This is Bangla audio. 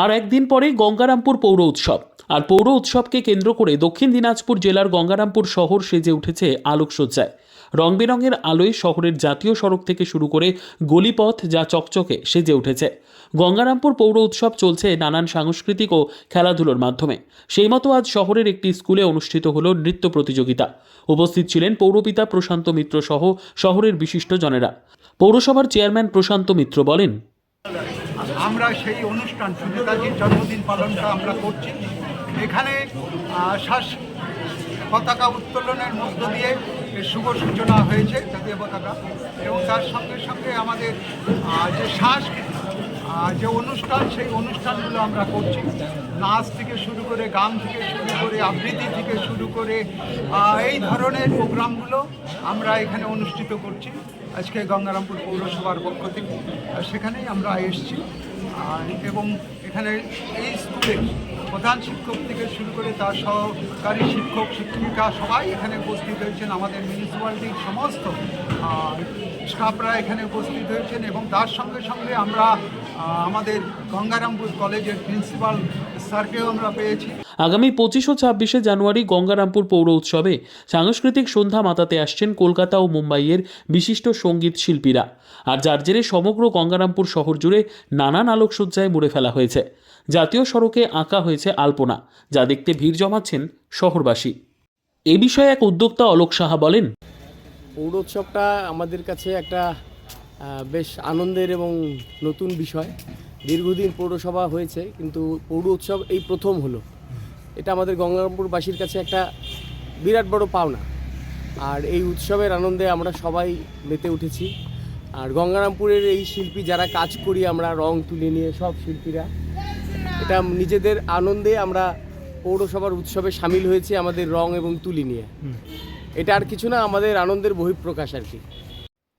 আর একদিন পরে গঙ্গারামপুর পৌর উৎসব। আর পৌর উৎসবকে কেন্দ্র করে দক্ষিণ দিনাজপুর জেলার গঙ্গারামপুর শহর সেজে উঠেছে আলোকসজ্জায়। রং বেরঙের আলোয় শহরের জাতীয় সড়ক থেকে শুরু করে গলিপথ যা চকচকে সেজে উঠেছে। গঙ্গারামপুর পৌর উৎসব চলছে নানান সাংস্কৃতিক ও খেলাধুলোর মাধ্যমে। সেই মতো আজ শহরের একটি স্কুলে অনুষ্ঠিত হলো নৃত্য প্রতিযোগিতা। উপস্থিত ছিলেন পৌরপিতা প্রশান্ত মিত্র সহ শহরের বিশিষ্ট জনেরা। পৌরসভার চেয়ারম্যান প্রশান্ত মিত্র বলেন আমরা সেই অনুষ্ঠান নেতাজির জন্মদিন পালনটা আমরা করছি। এখানে শ্বাস পতাকা উত্তোলনের মধ্য দিয়ে শুভ সূচনা হয়েছে জাতীয় পতাকা। এবং তার সঙ্গে সঙ্গে আমাদের যে আহ, যে অনুষ্ঠান সেই অনুষ্ঠানগুলো আমরা করছি। নাচ থেকে শুরু করে গান থেকে শুরু করে আবৃত্তি থেকে শুরু করে এই ধরনের প্রোগ্রামগুলো আমরা এখানে অনুষ্ঠিত করছি। আজকে গঙ্গারামপুর পৌরসভার পক্ষ থেকে। সেখানেই আমরা এসেছি। আর এবং এখানে এই স্কুলে প্রধান শিক্ষক থেকে শুরু করে তার সহকারী শিক্ষক, শিক্ষিকা সবাই এখানে উপস্থিত হয়েছেন। আমাদের মিউনিসিপ্যালিটির সমস্ত স্টাফরা এখানে উপস্থিত হয়েছেন এবং তার সঙ্গে সঙ্গে আমরা আমাদের গঙ্গারামপুর কলেজের প্রিন্সিপাল স্যারকেও আমরা পেয়েছি। আগামী পঁচিশ ও ছাব্বিশে জানুয়ারি গঙ্গারামপুর পৌর উৎসবে সাংস্কৃতিক সন্ধ্যা মাতাতে আসছেন কলকাতা ও মুম্বাইয়ের বিশিষ্ট সংগীত শিল্পীরা। আর যার জেরে সমগ্র গঙ্গারামপুর শহর জুড়ে নানান আলোকসজ্জায় মুড়ে ফেলা হয়েছে। জাতীয় সড়কে আঁকা হয়েছে আলপনা যা দেখতে ভিড় জমাচ্ছেন শহরবাসী। এ বিষয়ে এক উদ্যোক্তা অলোক সাহা বলেন পৌর উৎসবটা আমাদের কাছে একটা বেশ আনন্দের এবং নতুন বিষয়। দীর্ঘদিন পৌরসভা হয়েছে কিন্তু পৌর উৎসব এই প্রথম হলো। এটা আমাদের গঙ্গারামপুরবাসীর কাছে একটা বিরাট বড় পাওনা। আর এই উৎসবের আনন্দে আমরা সবাই মেতে উঠেছি। আর গঙ্গারামপুরের এই শিল্পী যারা কাজ করি আমরা রং তুলে নিয়ে সব শিল্পীরা। এটা নিজেদের আনন্দে আমরা পৌরসভার উৎসবে সামিল হয়েছি আমাদের রং এবং তুলি নিয়ে। এটা আর কিছু না আমাদের আনন্দের বহিঃপ্রকাশ আর কি।